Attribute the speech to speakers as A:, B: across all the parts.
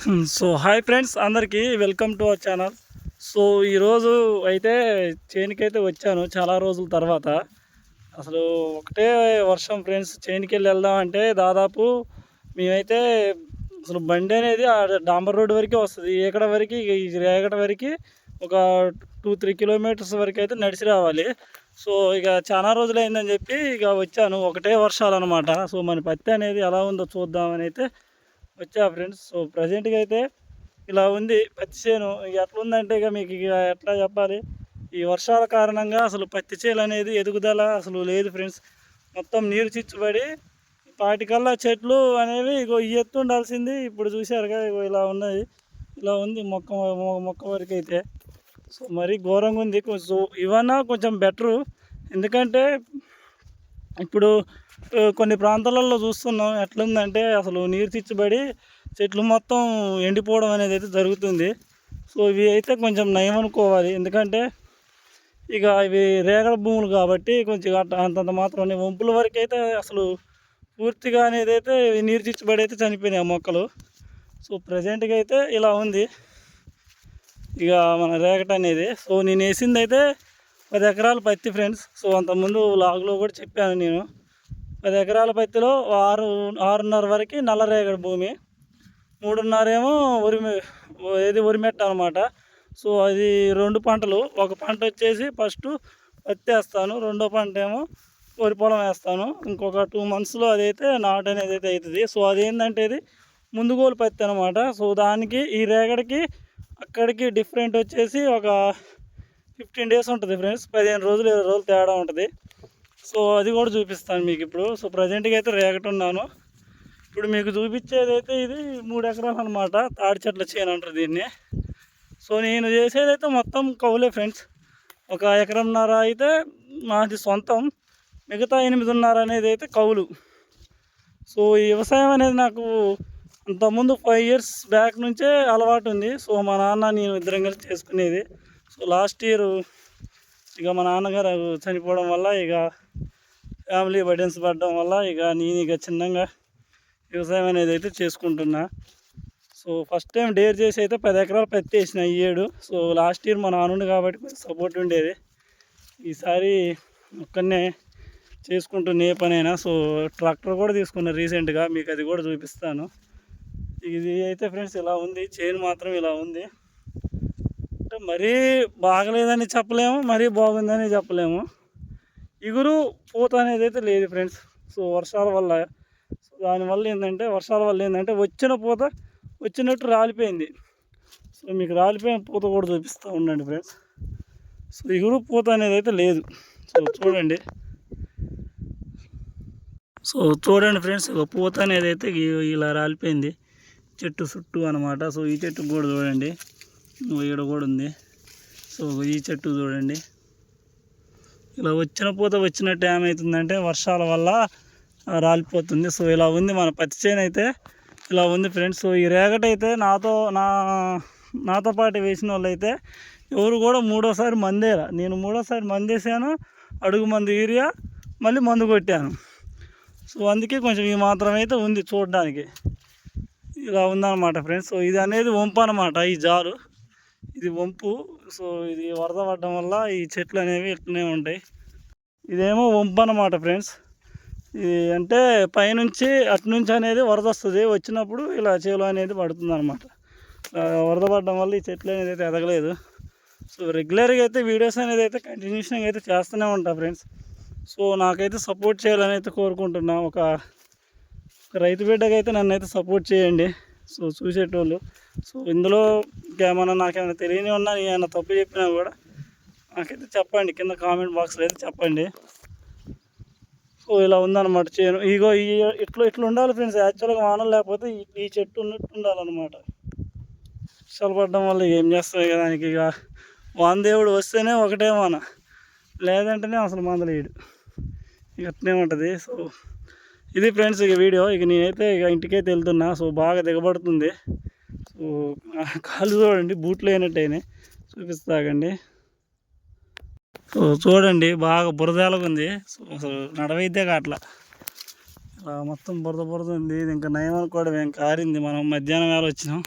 A: So hi friends అందరికీ welcome to our channel. So ఈరోజు అయితే చేనుకి అయితే వచ్చాను చాలా రోజుల తర్వాత. అసలు ఒకటే వర్షం ఫ్రెండ్స్ చేనుకి వెళ్ళి వెళ్దామంటే దాదాపు మేమైతే అసలు బండి అనేది ఆ డాంబర్ రోడ్ వరకే వస్తుంది. ఏకడ వరకు ఈ రేగడ వరకు ఒక టూ త్రీ కిలోమీటర్స్ వరకు అయితే నడిచి రావాలి. సో ఇక చాలా రోజులు అయిందని చెప్పి ఇక వచ్చాను. ఒకటే వర్షాలు అనమాట సో మన పత్తి అనేది ఎలా ఉందో చూద్దామని అయితే వచ్చా ఫ్రెండ్స్. సో ప్రజెంట్గా అయితే ఇలా ఉంది. పత్తి చేను ఇక ఎట్లా ఉందంటే ఇక మీకు ఇక ఎట్లా చెప్పాలి? ఈ వర్షాల కారణంగా అసలు పత్తి చేలు అనేది ఎదుగుదల అసలు లేదు ఫ్రెండ్స్. మొత్తం నీరు చిచ్చుబడి వాటికల్లా చెట్లు అనేవి ఇగో ఈ ఎత్తు ఉండాల్సింది. ఇప్పుడు చూశారుగా ఇగో ఇలా ఉన్నది. ఇలా ఉంది మొక్క మొ- మొక్క వరకు అయితే సో మరీ ఘోరంగా ఉంది. కొంచెం ఇవన్నా కొంచెం బెటరు. ఎందుకంటే ఇప్పుడు కొన్ని ప్రాంతాలలో చూస్తున్నాం ఎట్లుందంటే అసలు నీరు చిచ్చుబడి చెట్లు మొత్తం ఎండిపోవడం అనేది అయితే జరుగుతుంది. సో ఇవి అయితే కొంచెం నయం అనుకోవాలి. ఎందుకంటే ఇక ఇవి రేగడ భూములు కాబట్టి కొంచెం అట్ట అంతంత మాత్రం వంపుల వరకు అయితే అసలు పూర్తిగా అనేది అయితే నీరు చిచ్చుబడి అయితే చనిపోయినాయి ఆ మొక్కలు. సో ప్రజెంట్గా అయితే ఇలా ఉంది. ఇక మన రేగట అనేది. సో నేను వేసింది అయితే పది ఎకరాల పత్తి ఫ్రెండ్స్. సో అంతకుముందు లాగ్లో కూడా చెప్పాను నేను. పది ఎకరాల పత్తిలో ఆరు ఆరున్నర వరకు నల్ల రేగడి భూమి. మూడున్నర ఏమో ఉరిమి ఏది ఉరిమెట్ట అనమాట. సో అది రెండు పంటలు. ఒక పంట వచ్చేసి ఫస్ట్ పత్తి వేస్తాను. రెండో పంట ఏమో వరి పొలం వేస్తాను. ఇంకొక టూ మంత్స్లో అదైతే నాటు అనేది అయితే అవుతుంది. సో అదేంటంటే ఇది ముందుగోలు పత్తి అనమాట. సో దానికి ఈ రేగడికి అక్కడికి డిఫరెంట్ వచ్చేసి ఒక ఫిఫ్టీన్ డేస్ ఉంటుంది ఫ్రెండ్స్ పదిహేను రోజులు ఇరవై రోజులు తేడా ఉంటుంది. సో అది కూడా చూపిస్తాను మీకు ఇప్పుడు. సో ప్రజెంట్గా అయితే రేగటున్నాను. ఇప్పుడు మీకు చూపించేది అయితే ఇది మూడు ఎకరాలు అనమాట తాడి చెట్ల చేను అంటారు దీన్ని. సో నేను చేసేది అయితే మొత్తం కౌలే ఫ్రెండ్స్ ఒక ఎకరంన్నర అయితే మాది సొంతం. మిగతా ఎనిమిదిన్నర అనేది అయితే కౌలు. సో ఈ వ్యవసాయం అనేది నాకు అంతకుముందు ఫైవ్ ఇయర్స్ బ్యాక్ నుంచే అలవాటు ఉంది. సో మా నాన్న నేను ఇద్దరం కలిసి చేసుకునేది. సో లాస్ట్ ఇయర్ ఇక మా నాన్నగారు చనిపోవడం వల్ల ఇక ఫ్యామిలీ బర్డెన్స్ పడడం వల్ల ఇక నేను ఇక చిన్నగా వ్యవసాయం అనేది అయితే చేసుకుంటున్నా. సో ఫస్ట్ టైం డేర్ చేసి అయితే పది ఎకరాలు పత్తి వేసిన ఈ ఏడు. సో లాస్ట్ ఇయర్ మా నాన్నుండి కాబట్టి కొంచెం సపోర్ట్ ఉండేది. ఈసారి ఒక్కనే చేసుకుంటున్న ఏ పనైనా. సో ట్రాక్టర్ కూడా తీసుకున్నా రీసెంట్గా మీకు అది కూడా చూపిస్తాను. ఇది అయితే ఫ్రెండ్స్ ఇలా ఉంది. చైన్ మాత్రం ఇలా ఉంది. అంటే మరీ బాగలేదని చెప్పలేము మరీ బాగుందని చెప్పలేము. ఇగురు పూత అనేది అయితే లేదు ఫ్రెండ్స్ సో వర్షాల వల్ల సో దానివల్ల ఏంటంటే వర్షాల వల్ల ఏంటంటే వచ్చిన పూత వచ్చినట్టు రాలిపోయింది. సో మీకు రాలిపోయిన పూత కూడా చూపిస్తూ ఉండండి ఫ్రెండ్స్ సో ఇగురు పూత అనేది అయితే లేదు. సో చూడండి. సో చూడండి ఫ్రెండ్స్ ఒక పూత అనేది అయితే ఇలా రాలిపోయింది. చెట్టు చుట్టూ అనమాట సో ఈ చెట్టు కూడా చూడండి. ఈడ కూడా ఉంది. సో ఈ చెట్టు చూడండి. ఇలా వచ్చిన పూత వచ్చినట్టు ఏమవుతుందంటే వర్షాల వల్ల రాలిపోతుంది. సో ఇలా ఉంది మన పత్తి చేను అయితే. ఇలా ఉంది ఫ్రెండ్స్. సో ఈ రేగట అయితే నాతో నా నాతో పాటు వేసిన వాళ్ళైతే ఎవరు కూడా మూడోసారి మందేరా. నేను మూడోసారి మందేసాను అడుగు మందు యూరియా మళ్ళీ మందు కొట్టాను. సో అందుకే కొంచెం ఈ మాత్రం అయితే ఉంది చూడడానికి. ఇలా ఉందన్నమాట ఫ్రెండ్స్. సో ఇది అనేది వంపు అనమాట ఈ జారు. ఇది వంపు. సో ఇది వరద పడడం వల్ల ఈ చెట్లు అనేవి ఇట్లనే ఉంటాయి. ఇదేమో వంపు అనమాట ఫ్రెండ్స్. ఇది అంటే పైనుంచి అటు నుంచి అనేది వరద వస్తుంది. వచ్చినప్పుడు ఇలా చేలో అనేది పడుతుంది అనమాట వరద పడడం వల్ల ఈ చెట్లు అనేది అయితే ఎదగలేదు. సో రెగ్యులర్గా అయితే వీడియోస్ అనేది అయితే కంటిన్యూషన్గా అయితే చేస్తూనే ఉంటా ఫ్రెండ్స్. సో నాకైతే సపోర్ట్ చేయాలని అయితే కోరుకుంటున్నా. ఒక రైతు బిడ్డగా అయితే నన్ను అయితే సపోర్ట్ చేయండి. సో చూసేటోళ్ళు. సో ఇందులో ఇంకేమన్నా నాకేమైనా తెలియని ఉన్నా ఏమైనా తప్పు చెప్పినా కూడా నాకైతే చెప్పండి. కింద కామెంట్ బాక్స్లో అయితే చెప్పండి. సో ఇలా ఉందన్నమాట చేను ఇగో ఈ ఇట్లా ఇట్లా ఉండాలి ఫ్రెండ్స్. యాక్చువల్గా వానలు లేకపోతే ఈ- చెట్టు ఉన్నట్టు ఉండాలన్నమాట. వర్షాలు పడడం వల్ల ఏం చేస్తాయి కదా దానికి ఇక వాన దేవుడు వస్తేనే ఒకటే వాన. లేదంటేనే అసలు మందలేడు. ఇక అట్నే ఉంటుంది. సో ఇది ఫ్రెండ్స్ ఇక వీడియో. ఇక నేనైతే ఇక ఇంటికైతే వెళ్తున్నా. సో బాగా దిగబడుతుంది. సో కాలు కాళ్ళు చూడండి బూట్లు అయినట్టయినాయి చూపిస్తాగండి. సో చూడండి బాగా బురదలాగా ఉంది సో అసలు నడవైతే అట్లా ఇలా మొత్తం బురద బురద ఉంది ఇది ఇంకా నయం అనుకోవడం ఏం కారింది. మనం మధ్యాహ్నం వేళ వచ్చినాం.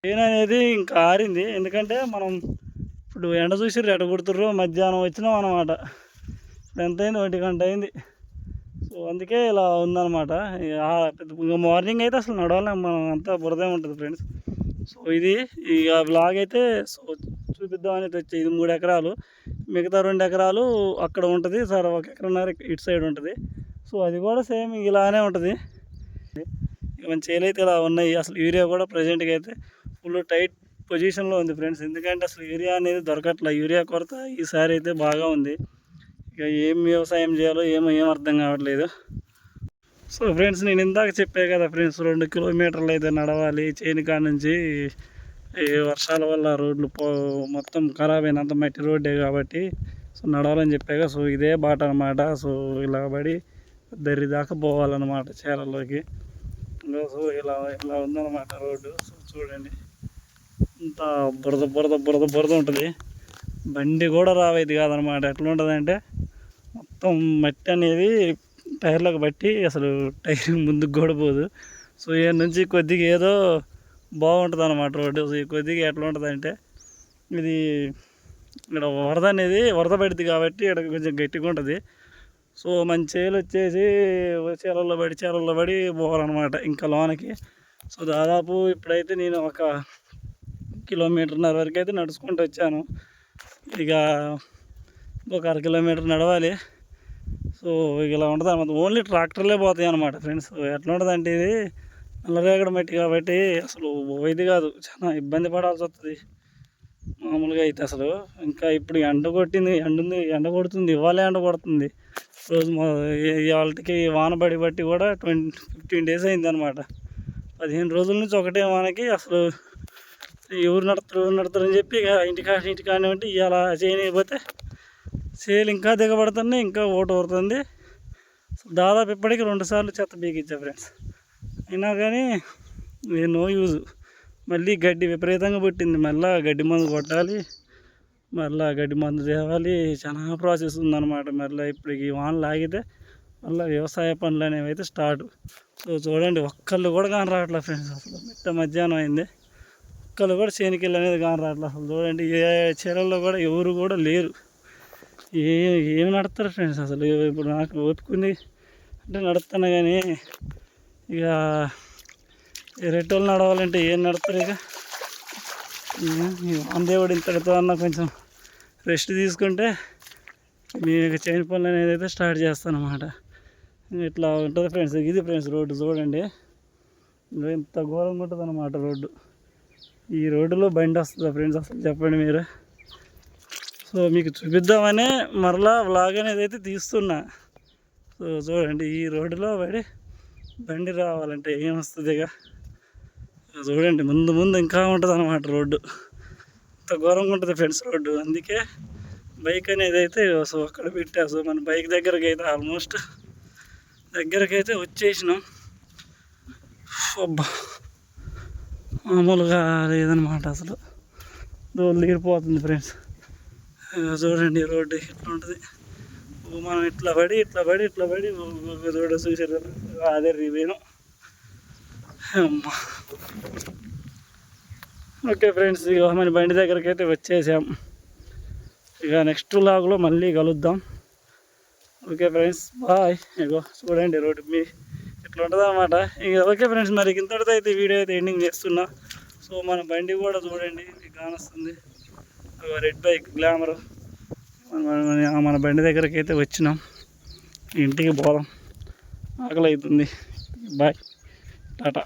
A: ట్రైన్ అనేది ఇంకా ఆరింది. ఎందుకంటే మనం ఇప్పుడు ఎండ చూసి రెడ కొడుతుర్రు మధ్యాహ్నం వచ్చినాం అనమాట ఇప్పుడు ఎంత అయింది ఒంటి గంట అయింది. సో అందుకే ఇలా ఉందన్నమాట. ఇక పెద్ద- మార్నింగ్ అయితే అసలు నడవలేం మనం అంతా బురదే ఉంటుంది ఫ్రెండ్స్. సో ఇది ఇక బ్లాగ్ అయితే సో చూపిద్దామని తెచ్చి ఇది మూడు ఎకరాలు. మిగతా రెండు ఎకరాలు అక్కడ ఉంటుంది సార్ ఒక ఎకరన్నర ఇటు సైడ్ ఉంటుంది. సో అది కూడా సేమ్ ఇలానే ఉంటుంది. ఇక మన చేలు అయితే ఇలా ఉన్నాయి అసలు యూరియా కూడా ప్రజెంట్గా అయితే ఫుల్ టైట్ పొజిషన్లో ఉంది ఫ్రెండ్స్. ఎందుకంటే అసలు యూరియా అనేది దొరకట్లేదు యూరియా కొరత ఈసారి అయితే బాగా ఉంది. ఇక ఏం వ్యవసాయం చేయాలో ఏమో ఏం అర్థం కావట్లేదు. సో ఫ్రెండ్స్ నేను ఇందాక చెప్పే కదా ఫ్రెండ్స్ రెండు కిలోమీటర్లు అయితే నడవాలి. చేను కాడ నుంచి ఈ వర్షాల వల్ల రోడ్లు పో మొత్తం ఖరాబ్ అయినంత మట్టి రోడ్డే కాబట్టి సో నడవాలని చెప్పాక సో ఇదే బాట అనమాట సో ఇలా పడి దర్రి దాకా పోవాలన్నమాట చేలల్లోకి సో ఇలా ఇలా ఉందన్నమాట రోడ్డు. సో చూడండి. ఇంత బురద బురద బురద బురద ఉంటుంది. బండి కూడా రావేది కాదనమాట ఎట్లా ఉంటుందంటే మొత్తం మట్టి అనేది టైర్లకు బట్టి అసలు టైర్ ముందుకు కూడా పోదు. సో ఈ నుంచి కొద్దిగా ఏదో బాగుంటుంది అనమాట రోడ్డు. సో కొద్దిగా ఎట్లా ఉంటుంది అంటే ఇది ఇక్కడ వరద అనేది వరద పడుతుంది కాబట్టి ఇక్కడ కొంచెం గట్టిగా ఉంటుంది. సో మన చేలు వచ్చేసి చేలల్లో పడి చేలల్లో పడి పోవాలన్నమాట ఇంకా లోనకి. సో దాదాపు ఇప్పుడైతే నేను ఒక కిలోమీటర్న్నర వరకు అయితే నడుచుకుంటూ వచ్చాను. ఇక ఒక అర కిలోమీటర్ నడవాలి. సో ఇలా ఉంటుంది అనమాట ఓన్లీ ట్రాక్టర్లే పోతాయి అనమాట ఫ్రెండ్స్ ఎట్లా ఉంటుంది అంటే ఇది? నల్లరేగడ మట్టి కాబట్టి అసలు ఇది కాదు చాలా ఇబ్బంది పడాల్సి వస్తుంది. మామూలుగా అయితే అసలు. ఇంకా ఇప్పుడు ఎండ కొట్టింది ఎండ ఉంది ఎండ కొడుతుంది ఇవాళే ఎండ కొడుతుంది. రోజు వాళ్ళకి వాన పడి బట్టి కూడా ట్వంటీ ఫిఫ్టీన్ డేస్ అయింది అనమాట పదిహేను రోజుల నుంచి ఒకటే వానకి అసలు ఎవరు నడతారు ఎవరు నడతారు అని చెప్పి ఇక ఇంటికా ఇంటికానే ఉంటే ఇవాళ చేయకపోతే సేల్ ఇంకా దిగబడుతుంది ఇంకా ఓటు ఊరుతుంది దాదాపు ఇప్పటికి రెండుసార్లు చెత్త బీకిచ్చా ఫ్రెండ్స్. అయినా కానీ నో యూజ్. మళ్ళీ గడ్డి విపరీతంగా పుట్టింది. మళ్ళీ గడ్డి మందు కొట్టాలి. మళ్ళీ గడ్డి మందు తేవాలి. చాలా ప్రాసెస్ ఉందన్నమాట. మళ్ళీ ఇప్పుడు ఈ వానలు ఆగితే మళ్ళీ వ్యవసాయ పనులు అనేవి అయితే స్టార్ట్. సో చూడండి ఒక్కళ్ళు కూడా కాని రావట్లేదు ఫ్రెండ్స్ అసలు. మిట్ట మధ్యాహ్నం అయింది. ఒక్కళ్ళు కూడా చేనికెళ్ళి అనేది కాని రావట్లేదు అసలు. చూడండి ఏ చీరల్లో కూడా ఎవరు కూడా లేరు. ఏ ఏం నడతారు ఫ్రెండ్స్ అసలు ఇప్పుడు నాకు ఓపుకుంది అంటే నడుస్తాను కానీ ఇక రెట్టోళ్ళు నడవాలంటే ఏం నడతారు ఇక? అందేవాడు ఇంతటితో అన్న కొంచెం రెస్ట్ తీసుకుంటే మీకు ఇక చైన్ పనులు అనేది అయితే స్టార్ట్ చేస్తాను అనమాట ఇట్లా ఉంటుంది ఫ్రెండ్స్ ఇది ఫ్రెండ్స్ రోడ్డు చూడండి. ఇంత ఘోరంగా ఉంటుంది అన్నమాట రోడ్డు. ఈ రోడ్డులో బండి వస్తుందా ఫ్రెండ్స్ అసలు చెప్పండి మీరు? సో మీకు చూపిద్దామనే మరలా వ్లాగ్ అనేది అయితే తీస్తున్నా. సో చూడండి ఈ రోడ్డులో పడి బండి రావాలంటే ఏమొస్తుందిగా చూడండి ముందు ముందు ఇంకా ఉంటుంది అనమాట రోడ్డు. ఇంత ఘోరంగా ఉంటుంది ఫ్రెండ్స్ రోడ్డు. అందుకే బైక్ అనేది అయితే సో అక్కడ పెట్టా. సో మన బైక్ దగ్గరకి అయితే ఆల్మోస్ట్ దగ్గరకి అయితే వచ్చేసినాం. అబ్బా మామూలుగా లేదనమాట అసలు. దోళ్ళు ఎగిరిపోతుంది ఫ్రెండ్స్. చూడండి రోడ్డు ఎట్లా ఉంటుంది. మనం ఇట్లా పడి ఇట్లా పడి ఇట్లా పడి చూడ చూసారు అదే రివ్యూను అమ్మా. ఓకే ఫ్రెండ్స్ ఇక మన బండి దగ్గరికి అయితే వచ్చేసాం. ఇక నెక్స్ట్ లాగ్లో మళ్ళీ కలుద్దాం. Okay friends bye. ఇగో చూడండి రోడ్డు మీ ఇట్లా ఉంటుంది అనమాట ఇక ఓకే ఫ్రెండ్స్ మరి ఇంతటితో అయితే వీడియో అయితే ఎండింగ్ చేస్తున్నా. సో మన బండి కూడా చూడండి మీకు కానొస్తుంది. Red bike glamour. మన మన బండి దగ్గరికి అయితే వచ్చినాం. ఇంటికి పోదాం. ఆకలి అవుతుంది బాయ్. టాటా.